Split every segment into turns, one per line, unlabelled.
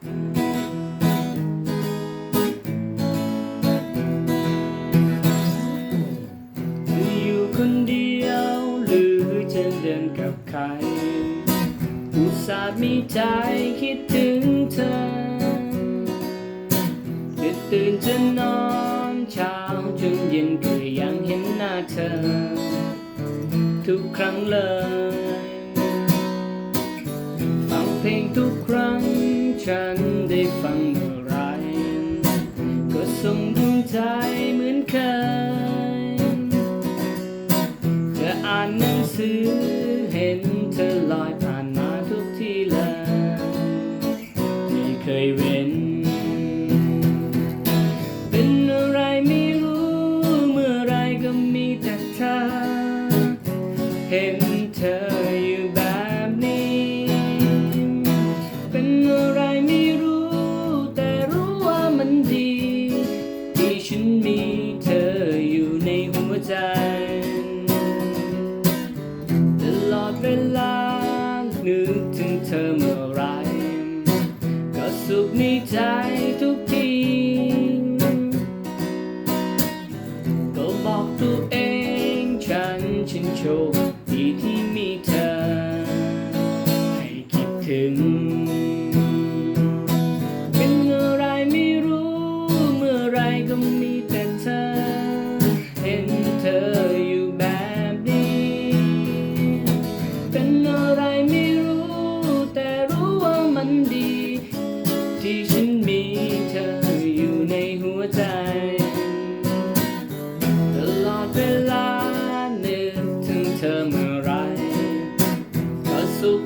อยู่คนเดียวหรือจะเดินกับใคร อุตส่าห์มีใจคิดถึงเธอตื่นตื่นจะนอนเช้าจนเย็นก็ยังเห็นหน้าเธอ ทุกครั้งเลย ฟังเพลงทุกครั้ง ฉันได้ฟังเมื่อไร ก็ส่งดวงใจเหมือนเคยจะอ่านหนังสือเห็นเธอลอยผ่านมาทุกที่เลยไม่เคยเว้น เป็นอะไรไม่รู้ เมื่อไรก็มีแต่เธอ เห็นเธออยู่แบบ เธอเมื่อไร ก็สุขในใจทุกที ก็บอกตัวเองฉันฉันโชคดีที่มีเธอ ให้คิดถึง เป็นอะไรไม่รู้ เมื่อไรก็มีแต่เธอ เห็นเธออยู่แบบนี้ เป็นอะไรไม่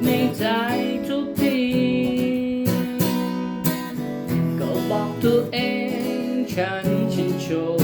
ในใจทุกที ก็บอกตัวเองฉันฉันโชคดีที่มี